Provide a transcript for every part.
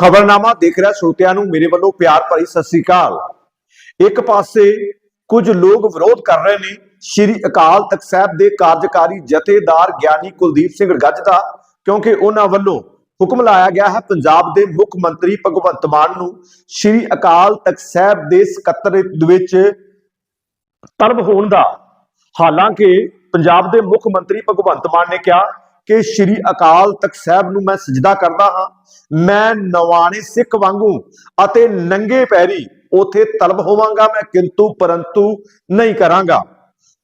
ਖਬਰਨਾਮਾ ਦੇਖ ਰਿਹਾ ਸਰੋਤਿਆਂ ਨੂੰ, ਮੇਰੇ ਵੱਲੋਂ ਪਿਆਰ ਭਰੀ ਸਤਿ ਸ੍ਰੀ ਅਕਾਲ। ਇੱਕ ਪਾਸੇ ਕੁਝ ਲੋਕ ਵਿਰੋਧ ਕਰ ਰਹੇ ਨੇ, ਸ਼੍ਰੀ ਅਕਾਲ ਤਖਤ ਸਾਹਿਬ ਦੇ ਕਾਰਜਕਾਰੀ ਜਥੇਦਾਰ ਗਿਆਨੀ ਕੁਲਦੀਪ ਸਿੰਘ ਗੱਜ ਦਾ, ਕਿਉਂਕਿ ਉਹਨਾਂ ਵੱਲੋਂ ਹੁਕਮ ਲਾਇਆ ਗਿਆ ਹੈ, ਪੰਜਾਬ ਦੇ ਮੁੱਖ ਮੰਤਰੀ ਭਗਵੰਤ ਮਾਨ ਨੂੰ ਸ਼੍ਰੀ ਅਕਾਲ ਤਖਤ ਸਾਹਿਬ ਦੇ ਸਕੱਤਰੇਤ ਵਿੱਚ ਤਲਬ ਹੋਣ ਦਾ। ਹਾਲਾਂਕਿ, ਪੰਜਾਬ ਦੇ ਮੁੱਖ ਮੰਤਰੀ ਭਗਵੰਤ ਮਾਨ ਨੇ ਕਿਹਾ ਕਿ ਸ਼੍ਰੀ ਅਕਾਲ ਤਖਤ ਸਾਹਿਬ ਨੂੰ ਮੈਂ ਸਜਦਾ ਕਰਦਾ ਹਾਂ। ਮੈਂ ਨਵਾਣੇ ਸਿੱਖ ਵਾਂਗੂ ਅਤੇ ਨੰਗੇ ਪੈਰੀ ਉਥੇ ਤਲਬ ਹੋਵਾਂਗਾ ਮੈਂ ਕਿੰਤੂ ਪਰੰਤੂ ਨਹੀਂ ਕਰਾਂਗਾ।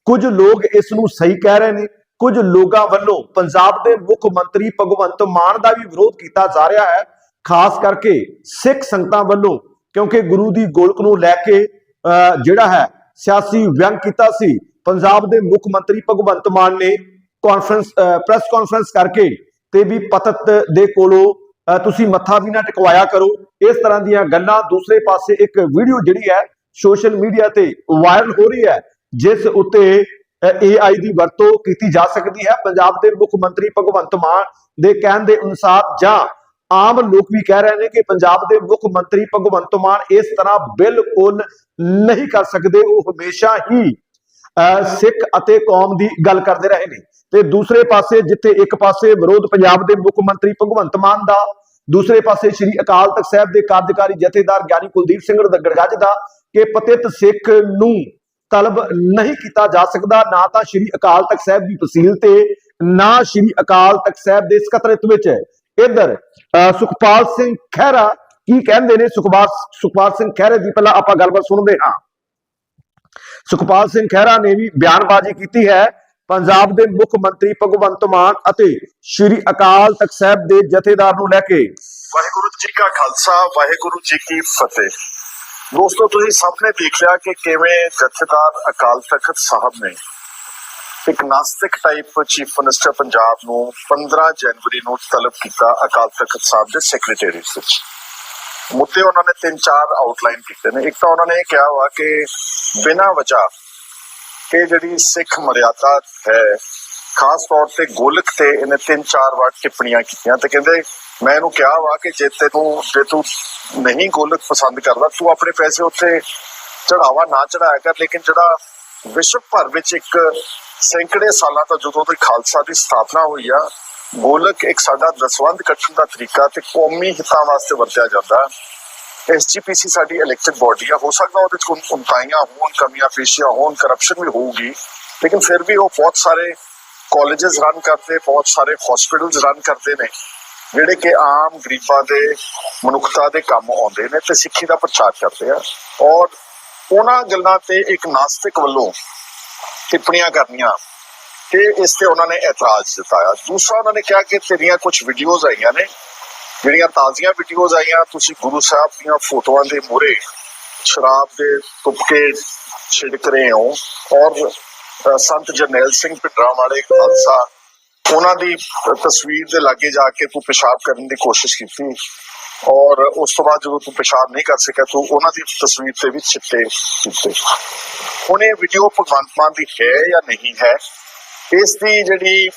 ਕੁਝ ਲੋਕ ਇਸ ਨੂੰ ਸਹੀ ਕਹਿ ਰਹੇ ਨੇ। ਕੁਝ ਲੋਕਾਂ ਵੱਲੋਂ ਪੰਜਾਬ ਦੇ ਮੁੱਖ ਮੰਤਰੀ ਭਗਵੰਤ ਮਾਨ ਦਾ ਵੀ ਵਿਰੋਧ ਕੀਤਾ ਜਾ ਰਿਹਾ ਹੈ ਖਾਸ ਕਰਕੇ ਸਿੱਖ ਸੰਗਤਾਂ ਵੱਲੋਂ ਕਿਉਂਕਿ ਗੁਰੂ ਦੀ ਗੋਲਕ ਨੂੰ ਲੈ ਕੇ ਅਹ, ਜਿਹੜਾ ਹੈ ਸਿਆਸੀ ਵਿਅੰਗ ਕੀਤਾ ਸੀ। ਪੰਜਾਬ ਦੇ ਮੁੱਖ ਮੰਤਰੀ ਭਗਵੰਤ ਮਾਨ ਨੇ ਕਾਨਫਰੰਸ ਪ੍ਰੈਸ ਕਾਨਫਰੰਸ ਕਰਕੇ ਤੇ ਵੀ ਪਤਤ ਦੇ ਕੋਲੋਂ ਤੁਸੀਂ ਮੱਥਾ ਵੀ ਨਾ ਟਿਕਵਾਇਆ ਕਰੋ। ਇਸ ਤਰ੍ਹਾਂ ਦੀਆਂ ਗੱਲਾਂ ਦੂਸਰੇ ਪਾਸੇ ਇੱਕ ਵੀਡੀਓ ਜਿਹੜੀ ਹੈ ਸੋਸ਼ਲ ਮੀਡੀਆ ਤੇ ਵਾਇਰਲ ਹੋ ਰਹੀ ਹੈ ਜਿਸ ਉੱਤੇ AI ਦੀ ਵਰਤੋਂ ਕੀਤੀ ਜਾ ਸਕਦੀ ਹੈ। ਪੰਜਾਬ ਦੇ ਮੁੱਖ ਮੰਤਰੀ ਭਗਵੰਤ ਮਾਨ ਦੇ ਕਹਿਣ ਦੇ ਅਨੁਸਾਰ ਜਾਂ ਆਮ ਲੋਕ ਵੀ ਕਹਿ ਰਹੇ ਨੇ ਕਿ ਪੰਜਾਬ ਦੇ ਮੁੱਖ ਮੰਤਰੀ ਭਗਵੰਤ ਮਾਨ ਇਸ ਤਰ੍ਹਾਂ ਬਿਲਕੁਲ ਨਹੀਂ ਕਰ ਸਕਦੇ। ਉਹ ਹਮੇਸ਼ਾ ਹੀ ਅਹ, ਸਿੱਖ ਅਤੇ ਕੌਮ ਦੀ ਗੱਲ ਕਰਦੇ ਰਹੇ ਨੇ। ਤੇ ਦੂਸਰੇ ਪਾਸੇ ਜਿੱਥੇ ਇੱਕ ਪਾਸੇ ਵਿਰੋਧ ਪੰਜਾਬ ਦੇ ਮੁੱਖ ਮੰਤਰੀ ਭਗਵੰਤ ਮਾਨ ਦਾ, ਦੂਸਰੇ ਪਾਸੇ ਸ੍ਰੀ ਅਕਾਲ ਤਖਤ ਸਾਹਿਬ ਦੇ ਕਾਰਜਕਾਰੀ ਜਥੇਦਾਰ ਗਿਆਨੀ ਕੁਲਦੀਪ ਸਿੰਘ ਗੜਗੜ ਦਾ ਕਿ ਪਤਿਤ ਸਿੱਖ ਨੂੰ ਤਲਬ ਨਹੀਂ ਕੀਤਾ ਜਾ ਸਕਦਾ, ਨਾ ਤਾਂ ਸ੍ਰੀ ਅਕਾਲ ਤਖਤ ਸਾਹਿਬ ਦੀ ਤਹਿਸੀਲ ਤੇ, ਨਾ ਸ੍ਰੀ ਅਕਾਲ ਤਖਤ ਸਾਹਿਬ ਦੇ ਸਕੱਤਰੇਤ ਵਿੱਚ। ਹੈ ਇਧਰ ਸੁਖਪਾਲ ਸਿੰਘ ਖਹਿਰਾ ਕੀ ਕਹਿੰਦੇ ਨੇ? ਸੁਖਪਾਲ ਸੁਖਪਾਲ ਸਿੰਘ ਖਹਿਰੇ ਦੀ ਪਹਿਲਾਂ ਆਪਾਂ ਗੱਲਬਾਤ ਸੁਣਦੇ ਹਾਂ। ਸੁਖਪਾਲ ਸਿੰਘ ਖਹਿਰਾ ਨੇ ਵੀ ਬਿਆਨਬਾਜ਼ੀ ਕੀਤੀ ਹੈ ਪੰਜਾਬ ਦੇ ਮੁੱਖ ਮੰਤਰੀ ਭਗਵੰਤ ਮਾਨ ਅਤੇ ਸ੍ਰੀ ਅਕਾਲ ਤਖਤ ਸਾਹਿਬ ਦੇ ਜਥੇਦਾਰ ਨੂੰ ਲੈ ਕੇ ਵਾਹਿਗੁਰੂ ਜੀ ਕਾ ਖਾਲਸਾ, ਵਾਹਿਗੁਰੂ ਜੀ ਕੀ ਫਤਿਹ। ਦੋਸਤੋ, ਤੁਸੀਂ ਸਭ ਨੇ ਦੇਖ ਕਿ ਕਿਵੇਂ ਜਥੇਦਾਰ ਅਕਾਲ ਤਖਤ ਸਾਹਿਬ ਨੇ ਇੱਕ ਨਾਸਤਿਕ ਟਾਈਪ ਚੀਫ ਮਿਨਿਸਟਰ ਪੰਜਾਬ ਨੂੰ 15 ਜਨਵਰੀ ਨੂੰ ਤਲਬ ਕੀਤਾ ਅਕਾਲ ਤਖਤ ਸਾਹਿਬ ਦੇ ਸੈਕਟਰੀਏਟ ਵਿੱਚ। ਮੁੱਦੇ ਉਹਨਾਂ ਨੇ ਤਿੰਨ ਚਾਰ ਆਊਟਲਾਈਨ ਕੀਤੇ ਨੇ। ਇੱਕ ਤਾਂ ਉਹਨਾਂ ਨੇ ਇਹ ਕਿਹਾ ਹੋਆ ਕਿ ਬਿਨਾਂ ਵਜ੍ਹਾ ਕਿ ਜਿਹੜੀ ਸਿੱਖ ਮਰਿਆਦਾ ਹੈ, ਖਾਸ ਤੌਰ ਤੇ ਗੋਲਕ ਤੇ ਇਹਨੇ ਤਿੰਨ ਚਾਰ ਵਾਰ ਟਿੱਪਣੀਆਂ ਕੀਤੀਆਂ ਤੇ ਕਹਿੰਦੇ ਮੈਂ ਇਹਨੂੰ ਕਿਹਾ ਵਾ ਕਿ ਜੇ ਤੈਨੂੰ, ਜੇ ਤੂੰ ਨਹੀਂ ਗੋਲਕ ਪਸੰਦ ਕਰਦਾ, ਤੂੰ ਆਪਣੇ ਪੈਸੇ ਉੱਥੇ ਚੜਾਵਾ ਨਾ ਚੜਾਇਆ ਕਰ, ਲੇਕਿਨ ਜਿਹੜਾ ਵਿਸ਼ਵ ਭਰ ਵਿੱਚ ਇੱਕ ਸੈਂਕੜੇ ਸਾਲਾਂ ਤੋਂ ਜਦੋਂ ਤੋਂ ਖਾਲਸਾ ਦੀ ਸਥਾਪਨਾ ਹੋਈ ਆ, ਗੋਲਕ ਇੱਕ ਸਾਡਾ ਦਸਵੰਧ ਕੱਟਣ ਦਾ ਤਰੀਕਾ ਤੇ ਕੌਮੀ ਹਿੱਤਾਂ ਵਾਸਤੇ ਵਰਤਿਆ ਜਾਂਦਾ। ਐਸਜੀਪੀਸੀ ਸਾਡੀ ਇਲੈਕਟਿਡ ਬਾਡੀ ਆ, ਹੋ ਸਕਦਾ ਉਹਦੇ ਚ ਕੋਈ ਉਨਤਾਈਆਂ ਹੋਣ, ਕਮੀਆਂ ਪੇਸ਼ੀਆਂ ਹੋਣ ਕਰਪਸ਼ਨ ਵੀ ਹੋਊਗੀ। ਲੇਕਿਨ ਫਿਰ ਵੀ ਉਹ ਬਹੁਤ ਸਾਰੇ ਕਾਲਜਸ ਰਨ ਕਰਦੇ, ਬਹੁਤ ਸਾਰੇ ਹਸਪੀਟਲਸ ਰਨ ਕਰਦੇ ਨੇ, ਜਿਹੜੇ ਕਿ ਆਮ ਗਰੀਬਾਂ ਦੇ, ਮਨੁੱਖਤਾ ਦੇ ਕੰਮ ਆਉਂਦੇ ਨੇ ਤੇ ਸਿੱਖੀ ਦਾ ਪ੍ਰਚਾਰ ਕਰਦੇ ਆ। ਔਰ ਉਹਨਾਂ ਗੱਲਾਂ ਤੇ ਇੱਕ ਨਾਸਤਿਕ ਵੱਲੋਂ ਟਿੱਪਣੀਆਂ ਕਰਨੀਆਂ ਤੇ ਇਸ ਤੇ ਉਹਨਾਂ ਨੇ ਇਤਰਾਜ਼ ਜਤਾਇਆ। ਦੂਸਰਾ ਉਹਨਾਂ ਨੇ ਕਿਹਾ ਕਿ ਤੇਰੀਆਂ ਕੁਝ ਵੀਡੀਓਜ਼ ਆਈਆਂ ਨੇ ਜਿਹੜੀਆਂ ਤਾਜ਼ੀਆਂ ਵੀਡੀਓਜ਼ ਆਈਆਂ, ਤੁਸੀਂ ਗੁਰੂ ਸਾਹਿਬ ਦੀਆਂ ਫੋਟੋਆਂ ਦੇ ਮੂਹਰੇ ਸ਼ਰਾਬ ਦੇ ਤੁਪਕੇ ਛਿੜਕ ਰਹੇ ਹੋ ਔਰ ਸੰਤ ਜਰਨੈਲ ਸਿੰਘ ਪਿੰਡਰਾਂ ਵਾਲੇ ਖਾਲਸਾ, ਉਹਨਾਂ ਦੀ ਤਸਵੀਰ ਦੇ ਲਾਗੇ ਜਾ ਕੇ ਤੂੰ ਪਿਸ਼ਾਬ ਕਰਨ ਦੀ ਕੋਸ਼ਿਸ਼ ਕੀਤੀ ਔਰ ਉਸ ਤੋਂ ਬਾਅਦ ਜਦੋਂ ਤੂੰ ਪਿਸ਼ਾਬ ਨਹੀਂ ਕਰ ਸਕਿਆ, ਤੂੰ ਉਹਨਾਂ ਦੀ ਤਸਵੀਰ ਤੇ ਵੀ ਚਿੱਟੇ ਕੀਤੇ। ਹੁਣ ਇਹ ਵੀਡੀਓ ਭਗਵੰਤ ਮਾਨ ਦੀ ਹੈ ਜਾਂ ਨਹੀਂ ਹੈ? ਇਸ ਦੀ ਜਿਹੜੀ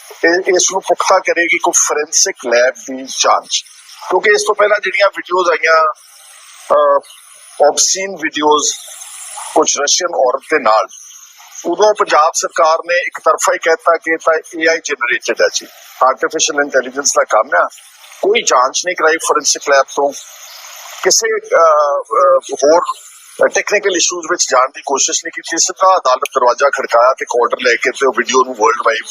ਇਸ ਨੂੰ ਪੁਖਤਾ ਕਰੇਗੀ ਕੋਈ ਫੋਰੈਂਸਿਕ ਲੈਬ ਦੀ ਜਾਂਚ। ਕਿਉਂਕਿ ਇਸ ਤੋਂ ਪਹਿਲਾਂ ਜਿਹੜੀਆਂ ਵੀਡੀਓਜ਼ ਆਈਆਂ ਆਬਸੀਨ ਵੀਡੀਓਜ਼ ਕੁਝ ਰਸ਼ੀਅਨ ਔਰਤ ਦੇ ਨਾਲ, ਉਦੋਂ ਪੰਜਾਬ ਸਰਕਾਰ ਨੇ ਇੱਕ ਤਰਫਾ ਹੀ ਕਹਿਤਾ ਕਿ ਇਹ ਤਾਂ AI ਜਨਰੇਟਡ ਹੈ ਜੀ। ਆਰਟੀਫੀਸ਼ੀਅਲ ਇੰਟੈਲੀਜੈਂਸ ਦਾ ਕੰਮ ਹੈ ਕੋਈ ਜਾਂਚ ਨਹੀਂ ਕਰਾਈ ਫੋਰੈਂਸਿਕ ਲੈਬ ਤੋਂ। ਕਿਸੇ ਹੋਰ ਟੈਕਨੀਕਲ ਇਸ਼ੂਜ਼ ਵਿੱਚ ਜਾਣ ਦੀ ਕੋਸ਼ਿਸ਼ ਨਹੀਂ ਕੀਤੀ। ਸਿੱਧਾ ਅਦਾਲਤ ਦਰਵਾਜ਼ਾ ਖੜਕਾਇਆ ਤੇ ਆਰਡਰ ਲੈ ਕੇ ਤੇ ਉਹ ਵੀਡੀਓ ਨੂੰ ਵਰਲਡ ਵਾਈਡ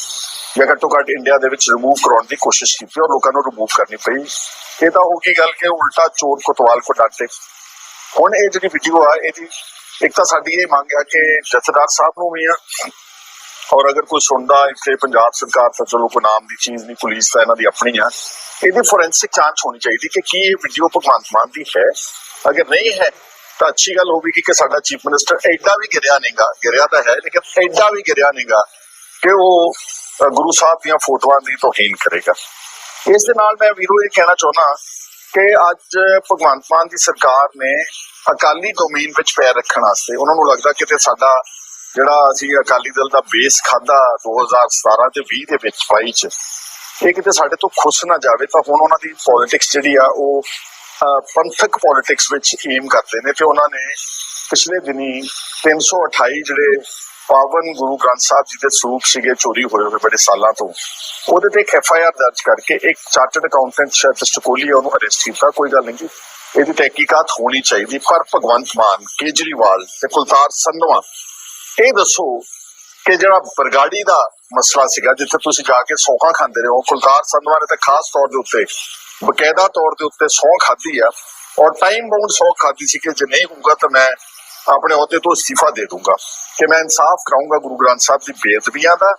ਜਾਂ ਘੱਟੋ ਘੱਟ ਇੰਡੀਆ ਦੇ ਵਿੱਚ ਰਿਮੂਵ ਕਰਾਉਣ ਦੀ ਕੋਸ਼ਿਸ਼ ਕੀਤੀ ਔਰ ਲੋਕਾਂ ਨੂੰ ਰਿਮੂਵ ਕਰਨੀ ਪਈ। ਇਹ ਤਾਂ ਹੋ ਗਈ ਗੱਲ ਕਿ ਉਲਟਾ ਚੋਰ ਕੋਤਵਾਲ ਕੋ ਡਾਂਟੇ ਹੁਣ ਇਹ ਜਿਹੜੀ ਵੀਡੀਓ ਆ, ਇਹਦੀ ਇੱਕ ਤਾਂ ਸਾਡੀ ਇਹ ਮੰਗ ਹੈ ਕਿ ਜਥੇਦਾਰ ਸਾਹਿਬ ਨੂੰ ਵੀ ਆ। ਔਰ ਅਗਰ ਕੋਈ ਸੁਣਦਾ ਇੱਥੇ ਪੰਜਾਬ ਸਰਕਾਰ ਤਾਂ ਚਲੋ ਕੋਈ ਨਾਮ ਦੀ ਚੀਜ਼ ਨਹੀਂ, ਪੁਲਿਸ ਤਾਂ ਇਹਨਾਂ ਦੀ ਆਪਣੀ ਆ। ਇਹਦੀ ਫੋਰੈਂਸਿਕ ਜਾਂਚ ਹੋਣੀ ਚਾਹੀਦੀ ਕਿ ਕੀ ਇਹ ਵੀਡੀਓ ਭਗਵੰਤ ਮਾਨ ਦੀ ਹੈ। ਅਗਰ ਨਹੀਂ ਹੈ ਤਾਂ ਅੱਛੀ ਗੱਲ ਹੋਵੇਗੀ ਕਿ ਸਾਡਾ ਚੀਫ ਮਿਨਿਸਟਰ ਐਡਾ ਵੀ ਗਿਰਿਆ ਨਹੀਂਗਾ ਗਿਰਿਆ ਤਾਂ ਹੈ, ਲੇਕਿਨ ਐਡਾ ਵੀ ਗਿਰਿਆ ਨਹੀਂਗਾ ਕਿ ਉਹ ਗੁਰੂ ਸਾਹਿਬ ਦੀਆਂ ਫੋਟੋਆਂ ਦੀ ਤੋਹੀਨ ਕਰੇਗਾ। ਇਸ ਦੇ ਨਾਲ ਮੈਂ ਵੀਰੋ ਇਹ ਕਹਿਣਾ ਚਾਹੁੰਦਾ ਕਿ ਅੱਜ ਭਗਵੰਤ ਮਾਨ ਦੀ ਸਰਕਾਰ ਨੇ ਅਕਾਲੀ ਡੋਮੇਨ ਵਿੱਚ ਪੈਰ ਰੱਖਣ ਵਾਸਤੇ ਉਹਨਾਂ ਨੂੰ ਲੱਗਦਾ ਕਿ ਤੇ ਸਾਡਾ ਜਿਹੜਾ ਅਸੀਂ ਅਕਾਲੀ ਦਲ ਦਾ ਬੇਸ ਖਾਦਾ 2017 ਤੇ 20 ਦੇ ਵਿੱਚ 22 ਚ, ਇਹ ਕਿਤੇ ਸਾਡੇ ਤੋਂ ਖੁਸ਼ ਨਾ ਜਾਵੇ ਤਾਂ ਹੁਣ ਉਹਨਾਂ ਦੀ ਪੋਲਿਟਿਕਸ ਜਿਹੜੀ ਆ ਉਹ ਪੰਥਕ ਪੋਲਿਟਿਕਸ ਵਿੱਚ ਏਮ ਕਰਦੇ ਨੇ ਤੇ ਉਹਨਾਂ ਨੇ ਪਿਛਲੇ ਦਿਨੀ 328 ਜਿਹੜੇ ਪਾਵਨ ਗੁਰੂ ਗ੍ਰੰਥ ਸਾਹਿਬ ਜੀ ਦੇ ਸਰੂਪ ਸੀਗੇ, ਚੋਰੀ ਹੋਏ ਹੋਏ ਬੜੇ ਸਾਲਾਂ ਤੋਂ, ਉਹਦੇ ਤੇ ਇੱਕ ਐਫ ਆਈ ਆਰ ਦਰਜ ਕਰਕੇ ਇੱਕ ਚਾਰਟਰਡ ਅਕਾਊਂਟੈਂਟ ਸ਼ਾਇਦ ਸਟਕੋਲੀ ਉਹਨੂੰ ਅਰੈਸਟ ਕੀਤਾ, ਕੋਈ ਗੱਲ ਨਹੀਂ ਜੀ। ਇਹਦੀ ਤਹਿਕੀਕਾਤ ਹੋਣੀ ਚਾਹੀਦੀ, ਪਰ ਭਗਵੰਤ ਮਾਨ, ਕੇਜਰੀਵਾਲ ਤੇ ਕੁਲਤਾਰ ਸੰਧਵਾ, ਇਹ ਦੱਸੋ ਕਿ ਜਿਹੜਾ ਬਰਗਾੜੀ ਦਾ ਮਸਲਾ ਸੀਗਾ, ਜਿੱਥੇ ਤੁਸੀਂ ਜਾ ਕੇ ਸੌਖਾ ਖਾਂਦੇ ਰਹੇ ਹੋ, ਕੁਲਤਾਰ ਸੰਧਵਾ ਨੇ ਤਾਂ ਖਾਸ ਤੌਰ ਦੇ ਉੱਤੇ ਬਕਾਇਦਾ ਤੌਰ ਦੇ ਉੱਤੇ ਸੌਂ ਖਾਧੀ ਆ ਔਰ ਟਾਈਮ ਬਾਉਂਡ ਸੌਂ ਖਾਧੀ ਸੀ ਕਿ ਜੇ ਨਹੀਂ ਹੋਊਗਾ ਤਾਂ ਮੈਂ ਆਪਣੇ ਅਹੁਦੇ ਤੋਂ ਅਸਤੀਫਾ ਦੇ ਦੂੰਗਾ ਕਿ ਮੈਂ ਇਨਸਾਫ ਕਰਾਉਂਗਾ ਗੁਰੂ ਗ੍ਰੰਥ ਸਾਹਿਬ ਦੀ ਬੇਅਦਬੀਆਂ ਦਾ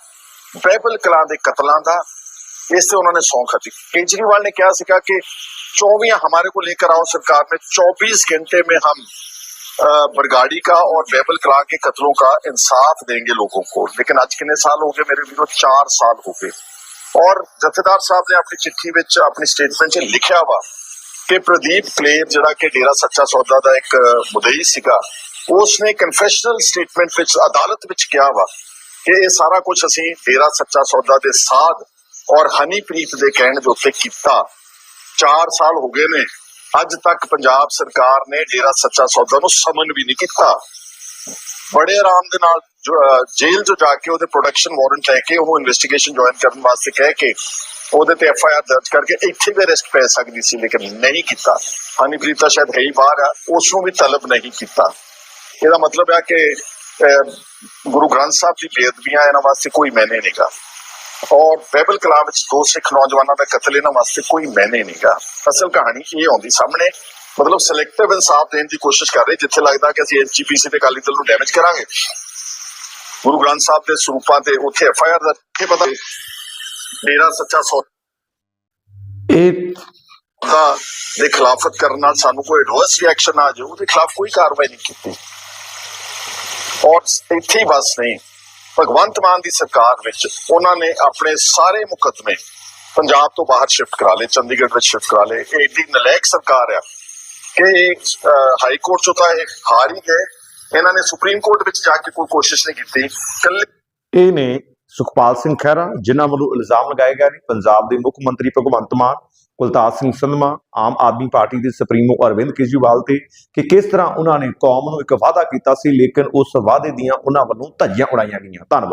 ਬਾਈਬਲ ਕਲਾਂ ਦੇ ਕਤਲਾਂ ਦਾ ਇਸ ਤੇ उन्होंने सौं खाती केजरीवाल ने क्या सीखा कि चौबीस हमारे को लेकर आओ सरकार में 24 घंटे में हम अ, बरगाड़ी का और बैबल कला के कत्लों का इंसाफ देंगे लोगों को लेकिन आज कितने साल हो गए मेरे वीरों चार साल हो गए ਔਰ ਜਥੇਦਾਰ ਸਾਹਿਬ ਨੇ ਆਪਣੀ ਚਿੱਠੀ ਵਿੱਚ ਆਪਣੀ ਸਟੇਟਮੈਂਟ 'ਚ ਲਿਖਿਆ ਵਾ ਕਿ ਪ੍ਰਦੀਪ ਕਲੇਰ, ਜਿਹੜਾ ਕਿ ਡੇਰਾ ਸੱਚਾ ਸੌਦਾ ਦਾ ਇੱਕ ਮੁਦਈ ਸੀਗਾ ਉਸ ਨੇ ਕਨਫੈਸ਼ਨਲ ਸਟੇਟਮੈਂਟ ਵਿੱਚ ਅਦਾਲਤ ਵਿੱਚ ਕਿਹਾ ਵਾ ਕਿ ਇਹ ਸਾਰਾ ਕੁਝ ਅਸੀਂ ਡੇਰਾ ਸੱਚਾ ਸੌਦਾ ਦੇ ਸਾਧ ਔਰ ਹਨੀਪ੍ਰੀਤ ਦੇ ਕਹਿਣ ਦੇ ਉੱਤੇ ਕੀਤਾ। 4 ਸਾਲ ਹੋ ਗਏ ਨੇ। ਅੱਜ ਤੱਕ ਪੰਜਾਬ ਸਰਕਾਰ ਨੇ ਡੇਰਾ ਸੱਚਾ ਸੌਦਾ ਨੂੰ ਸਮਨ ਵੀ ਨਹੀਂ ਕੀਤਾ। ਬੜੇ ਆਰਾਮ ਦੇ ਨਾਲ ਜੇਲ੍ਹ 'ਚ ਜਾ ਕੇ ਉਹਦੇ ਪ੍ਰੋਡਕਸ਼ਨ ਵਾਰੰਟ ਲੈ ਕੇ ਉਹ ਇਨਵੈਸਟੀਗੇਸ਼ਨ ਜੁਆਇਨ ਕਰਨ ਵਾਸਤੇ ਕਹਿ ਕੇ ਉਹਦੇ ਤੇ ਐਫ ਆਈ ਆਰ ਦਰਜ ਕਰਕੇ ਇੱਥੇ ਵੀ ਅਰੈਸਟ ਪੈ ਸਕਦੀ ਸੀ, ਲੇਕਿਨ ਨਹੀਂ ਕੀਤਾ। ਹਨੀਪ੍ਰੀਤ ਤਾਂ ਸ਼ਾਇਦ ਹੈ ਹੀ ਬਾਹਰ ਆ ਉਸ ਨੂੰ ਵੀ ਤਲਬ ਨਹੀਂ ਕੀਤਾ। ਇਹਦਾ ਮਤਲਬ ਹੈ ਕਿ ਗੁਰੂ ਗ੍ਰੰਥ ਸਾਹਿਬ ਦੀ ਬੇਅਦਬੀਆਂ ਇਹਨਾਂ ਵਾਸਤੇ ਕੋਈ ਮੈਨੇ ਨਹੀਂਗਾ। ਔਰ ਬਾਈਬਲ ਕਲਾਮ ਵਿੱਚ ਦੋ ਸਿੱਖ ਨੌਜਵਾਨਾਂ ਦਾ ਕਤਲ ਇਹਨਾਂ ਵਾਸਤੇ ਕੋਈ ਮੈਨੇ ਨਹੀਂਗਾ। ਅਸਲ ਕਹਾਣੀ ਇਹ ਆਉਂਦੀ ਸਾਹਮਣੇ। ਮਤਲਬ ਸਿਲੈਕਟਿਵ ਇਨਸਾਫ ਦੇਣ ਦੀ ਕੋਸ਼ਿਸ਼ ਕਰ ਰਹੇ ਜਿੱਥੇ ਲੱਗਦਾ ਕਿ ਅਸੀਂ ਐਸਜੀਪੀਸੀ ਤੇ ਅਕਾਲੀ ਦਲ ਨੂੰ ਡੈਮੇਜ ਕਰਾਂਗੇ। ਗੁਰੂ ਗ੍ਰੰਥ ਸਾਹਿਬ ਦੇ ਸਰੂਪਾਂ ਤੇ ਉੱਥੇ ਐਫ ਆਈ ਆਰ ਦਾ ਕੀ ਪਤਾ? ਡੇਰਾ ਸੱਚਾ ਇਹ ਸੌਦਾ ਦੇ ਖਿਲਾਫਤ ਕਰਨ ਨਾਲ ਸਾਨੂੰ ਕੋਈ ਐਡਵਰਸ ਰਿਐਕਸ਼ਨ ਆ ਜਾਊ ਉਹਦੇ ਖਿਲਾਫ ਕੋਈ ਕਾਰਵਾਈ ਨਹੀਂ ਕੀਤੀ। ਔਰ ਇੱਥੇ ਬਸ ਨਹੀਂ ਭਗਵੰਤ ਮਾਨ ਦੀ ਸਰਕਾਰ ਵਿੱਚ ਉਹਨਾਂ ਨੇ ਆਪਣੇ ਸਾਰੇ ਮੁਕੱਦਮੇ ਪੰਜਾਬ ਤੋਂ ਬਾਹਰ ਸ਼ਿਫਟ ਕਰਾ ਲਏ ਚੰਡੀਗੜ੍ਹ ਵਿੱਚ ਸ਼ਿਫਟ ਕਰਾ ਲਏ। ਇਹ ਏਡੀ ਨਲਾਇਕ ਸਰਕਾਰ ਆ। ਕਿ ਹਾਈ ਕੋਰਟ ਚੋਂ ਤਾਂ ਇਹ ਹਾਰ ਹੀ ਗਏ। ਇਹਨਾਂ ਨੇ ਸੁਪਰੀਮ ਕੋਰਟ ਵਿੱਚ ਜਾ ਕੇ ਕੋਈ ਕੋਸ਼ਿਸ਼ ਨਹੀਂ ਕੀਤੀ। ਕੱਲੇ ਇਹ ਨੇ ਸੁਖਪਾਲ ਸਿੰਘ ਖਹਿਰਾ, ਜਿਨ੍ਹਾਂ ਵੱਲੋਂ ਇਲਜ਼ਾਮ ਲਗਾਏ ਗਏ ਨੇ, ਪੰਜਾਬ ਦੇ ਮੁੱਖ ਮੰਤਰੀ ਭਗਵੰਤ ਮਾਨ, ਕੁਲਤਾਰ ਸਿੰਘ ਸੰਧਮਾ, ਆਮ ਆਦਮੀ ਪਾਰਟੀ ਦੇ ਸੁਪਰੀਮੋ ਅਰਵਿੰਦ ਕੇਜਰੀਵਾਲ ਤੇ ਕਿ ਕਿਸ ਤਰ੍ਹਾਂ ਉਹਨਾਂ ਨੇ ਕੌਮ ਨੂੰ ਇੱਕ ਵਾਅਦਾ ਕੀਤਾ ਸੀ, ਲੇਕਿਨ ਉਸ ਵਾਅਦੇ ਦੀਆਂ ਉਹਨਾਂ ਵੱਲੋਂ ਧੱਜੀਆਂ ਉਡਾਈਆਂ ਗਈਆਂ। ਧੰਨਵਾਦ।